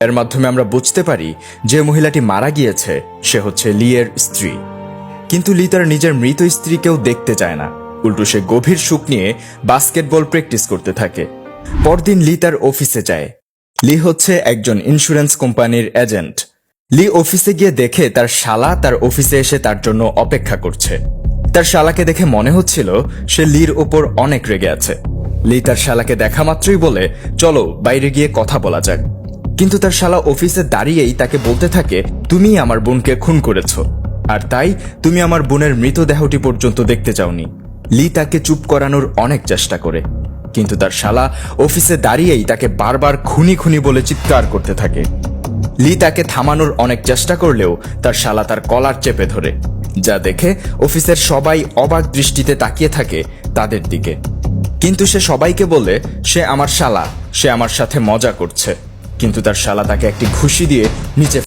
এর মাধ্যমে আমরা বুঝতে পারি যে মহিলাটি মারা গিয়েছে, সে হচ্ছে লিয়ের স্ত্রী। কিন্তু লি তার নিজের মৃত স্ত্রীকেও দেখতে চায় না। উল্টো সে গভীর সুখ নিয়ে বাস্কেটবল প্র্যাকটিস করতে থাকে। পরদিন লি তার অফিসে যায়। লি হচ্ছে একজন ইন্স্যুরেন্স কোম্পানির এজেন্ট লি অফিসে গিয়ে দেখে তার শালা তার অফিসে এসে তার জন্য অপেক্ষা করছে। তার শালাকে দেখে মনে হচ্ছিল সে লির ওপর অনেক রেগে আছে। লি তার শালাকে দেখা মাত্রই বলে, চলো বাইরে গিয়ে কথা বলা যাক। কিন্তু তার শালা অফিসে দাঁড়িয়েই তাকে বলতে থাকে তুমি আমার বোনকে খুন করেছ। আর তাই তুমি আমার বোনের মৃতদেহটি পর্যন্ত দেখতে চাওনি। লি তাকে চুপ করানোর অনেক চেষ্টা করে, কিন্তু তার শালা অফিসে দাঁড়িয়েই তাকে বারবার খুনি খুনি বলে চিৎকার করতে থাকে। লি তাকে থামানোর অনেক চেষ্টা করলেও তার শালা তার কলার চেপে ধরে, যা দেখে অফিসের সবাই অবাক দৃষ্টিতে তাকিয়ে থাকে তাদের দিকে। কিন্তু সে সবাইকে বলে, সে আমার শালা, সে আমার সাথে মজা করছে। কিন্তু তার শালা তাকে একটি ঘুষি দিয়ে নিচে